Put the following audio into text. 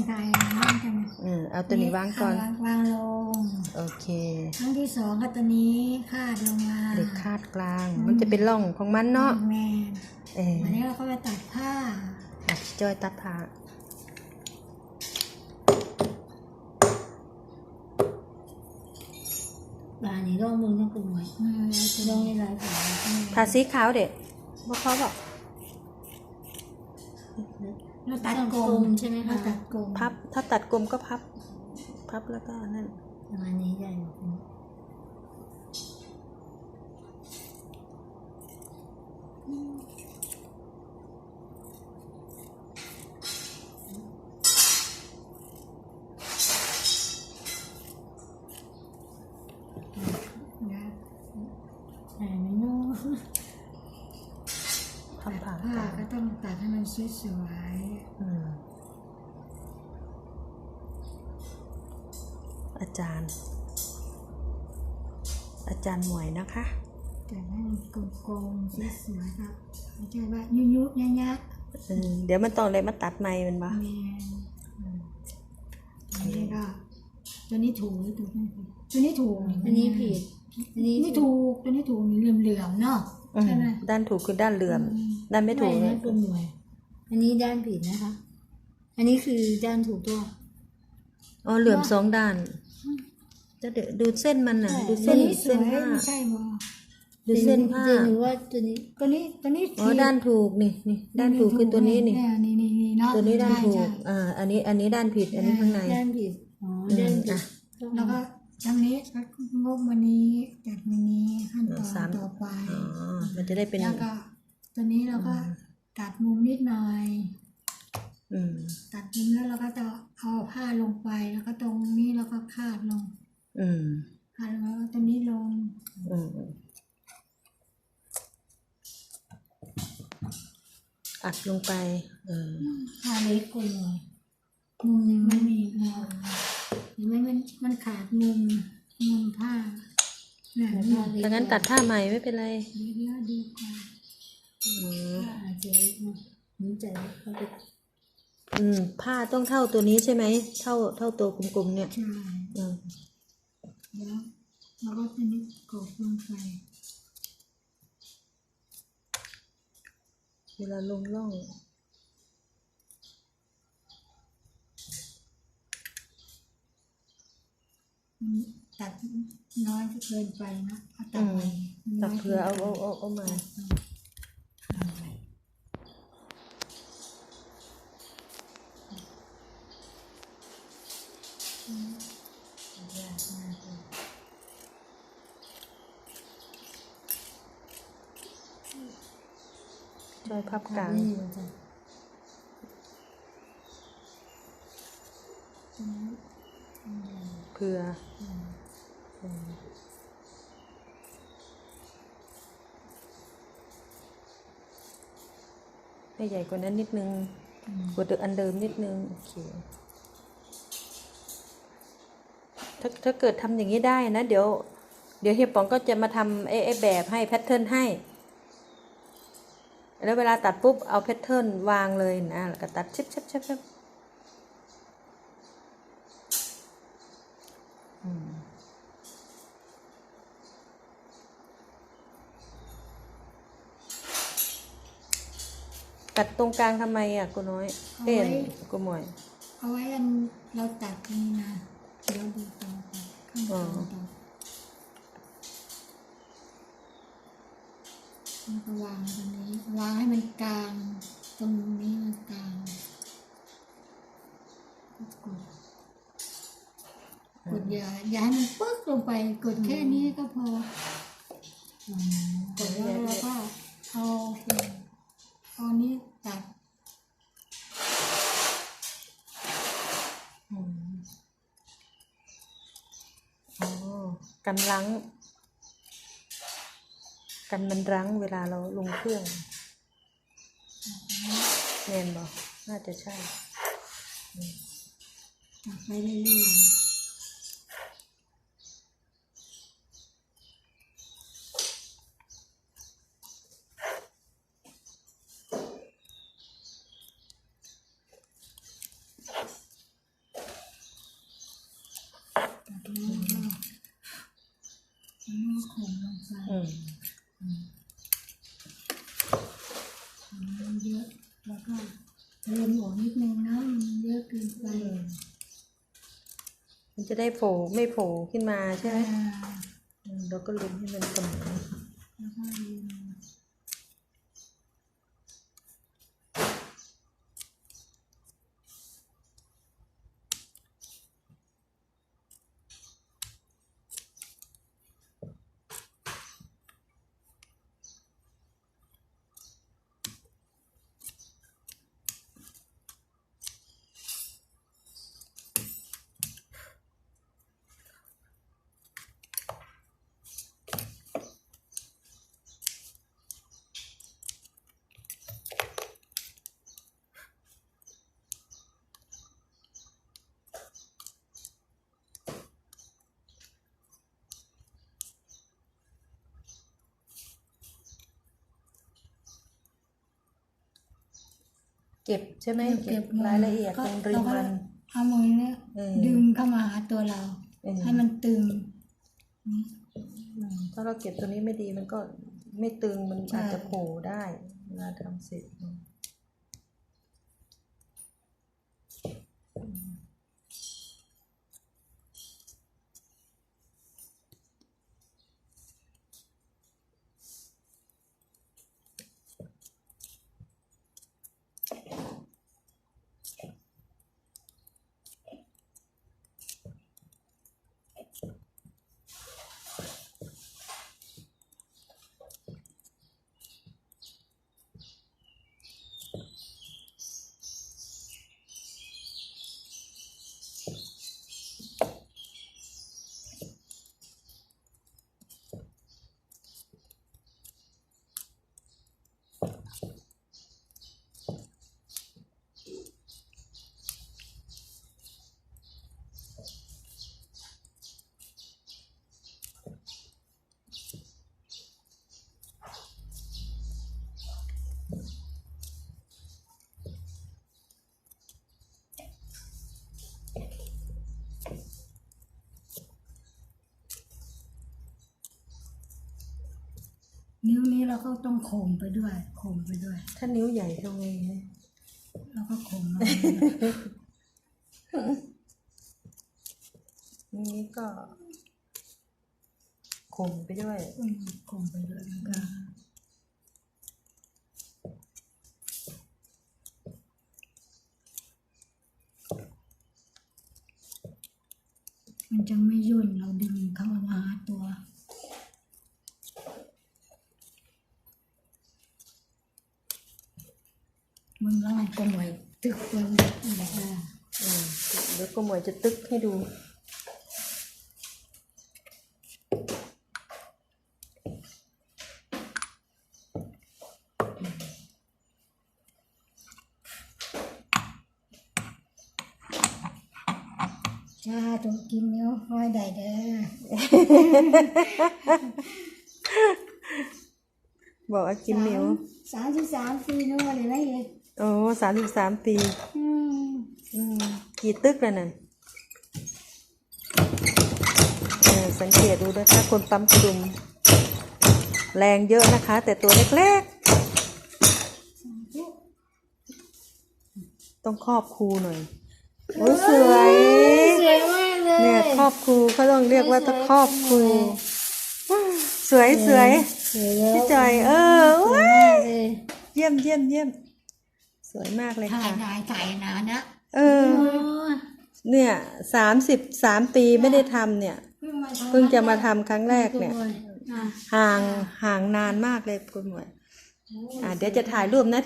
งไทยบ้างกันเออเอาตัวนี้วางก่อนวางวางลง โอเค ครั้งที่สองก็ตัวนี้คาดลงมาเหล็กคาดกลาง มันจะเป็นร่องของมันเนาะแมนเออวันนี้เราก็ไปตัดผ้าอะพี่จอยตัดผ้าบานนี้ร่องมึงต้องกลุ่มไว้เออเราจะร่ลองงในลายขาวผ้าสีขาวเด็กว่าเขาบอก เราตัดต้องกกลลมมใช่ไหมเราคะตัดกลมพับ ถ้าตัดกลมก็พับ พับแล้วก็นั่นประมาณนี้ใหญ่กว่าคุณนะแต่ไม่นู้ ทำผ่ากผ้าลางก็ต้องตัดให้มันสวยอืมอาจารย์ อาจารย์หมวยนะคะๆแต่ให้มันกลมๆสวยๆครับไม่ใช่ว่ายุยุยะยะเออเดี๋ยวมันต้องเลยมาตัดไม้มันแมปะนอันนี้ก็ตัวนี้ถูกหรือถูกไม่ถูกตัวนี้ถูกอันนี้ผิดอันนี้นี่ถูกตัวนี้ถูกเหลื่อมเหลื่อมๆเนาะอืม ใช่ไหมด้านถูกคือด้านเหลื่อมอืมด้านไม่ถูกไม่เนี่นะยคุณหน่วย อันนี้ด้านผิดนะคะ อันนี้คือด้านถูกต้องอ๋อเหลื่อมสองด้าน จะเดี๋ยวดูเส้นมันน่ะใช่ดูตัเส้วนนี้สเส้วนยผ้าไม่ใช่บ่ดูเส้นผ้าจริงหรือว่าตัวนี้ตัวนี้ตัวนี้อ๋อด้านถูกนี่นี่ด้านถูกคือตัวนี้นี่เอนี่นี่นี่เนาะตัวนี้ด้านถูกใช่อ่าอันนี้อันนี้ด้านผิดอันนี้ข้างในด้านผิดอ๋ออืมด้านผิอะดใช่แล้วก็ ทางนี้งบวันนี้จัดวันนี้ขั้นตอนสามต่อไปอ๋อมันจะได้เป็นแล้วก็ตัวนี้เราก็ตัดมุมนิดหน่อยอืมตัดมุมแล้วเราก็จะเอาผ้าลงไปแล้วก็ตรงนี้เราก็คาดลงอืมคาดลงแล้วก็ตรงนี้ลงอืมอัดลงไป เออผ้าเล็กคุณหน่วยมุมหนึงมันมีเราเห็นไหมมันมันขาดมุมมุมผ้าเนี่ยแต่เนี่ผ้ายเล็กดังนั้นตัดผ้าใหม่ไม่เป็นไรเยอะๆดีกว่าอืมผ้าอาจจะเล็กนะนิ้วใจเขาไปอืมผ้าต้องเท่าตัวนี้ใช่ไหม เท่าเท่าตัวกลมๆเนี่ยใช่อืมแล้วเราก็ตัวนี้กดลงไปเวลาลงร่อง มันตัด น้อยเกินไปนะเอาตัอืดมไปตัดเผื่อเอาเอาเอาเอามาช่วยพับกลางเผื่อ ให้ใหญ่กว่านั้นนิดนึงกว่าเดิมอันเดิมนิดนึงโอเคถ้าถ้าเกิดทำอย่างนี้ได้นะ เดี๋ยว เดี๋ยวเฮียป๋องก็จะมาทำไอ้ไอ้แบบให้แพทเทิร์นให้ แล้วเวลาตัดปุ๊บเอาแพทเทิร์นวางเลยนะแล้วก็ตัดชิบชิบชิบชิบ ตัดตรงกลางทำไมอะกูน้อยเอ็นกูหมวย เอาไว้อันเราตัดนี่นะเดี๋ยวดูต่อไปข้างตอนต่อแล้วก็วางตรงนี้วางให้มันกลาง ตรงนี้มันกลางกดกดอย่าอย่าให้มันปึ๊กลงไปกดแค่นี้ก็พออืมกดแล้วเราก็เอาเอา กันล้างกันมันรั้งเวลาเราลงเครื่องเนียนบอกน่าจะใช่ไม่ได้เรื่องอืม เยอะแล้วก็เรียนหัวนิดนึงนะมันเยอะเกินไปมันจะได้โผล่ไม่โผล่ขึ้นมาใช่ไหมเราก็ลุ้นให้มันสมอแล้วก็เรี เก็บใช่ไหมเก็บรายละเอียดตรงริมมันเอามือเนี่ยเออดึงเข้ามาหาตัวเราเออให้มันตึงอืมถ้าเราเก็บตัวนี้ไม่ดีมันก็ไม่ตึงมันใช่อาจจะโผล่ได้เวลาทำเสร็จ อืมนิ้วนี้เราก็ต้องข่มไปด้วยข่มไปด้วย ถ้านิ้วใหญ่ทำไงฮะแล้วก็ข่มมานี้ก็ข่มไปด้วยอืมข่มไปด้วยแล้วก็มันจะไม่ยุ่นเราดึงเข้ามาหาตัว มึงแล้วมันก็หน่วยตึกมันแบบว่าอืมเดี๋ยวก็หมวยจะตึกให้ดูจ้าต้องกินเนาะห้อยได้เด้อ บอกว่ากินเหนียวสามสิบสามปีนู้นเลยนะเอก โอ้สามสิบสามปีอืมอืมกี่ตึกแล้วน่ะเออสังเกตดูนะคะ คนปั๊มกระดุม แรงเยอะนะคะ แต่ตัวเล็กๆ ต้องครอบครูหน่อย โอ้ยสวย สวยมากเลยเนี่ยครอบครูเขาต้องเรียกว่าต้องครอบครูสวยสวยสวยแล้วพี่จอยเออ สวยว้ายมากเลย เยี่ยมเยี่ยมเยี่ยม สวยมากเลยถ่ายค่ะนายถ่ายนานนะเออ เนี่ยสามสิบสามปีไม่ได้ทำเนี่ย เพิ่งมาทำเพิ่งจะมาทำครั้งแรกเนี่ยอะห่างห่างนานมากเลยคุณหมวยอ่าเดี๋ยวจะถ่ายรูปนะ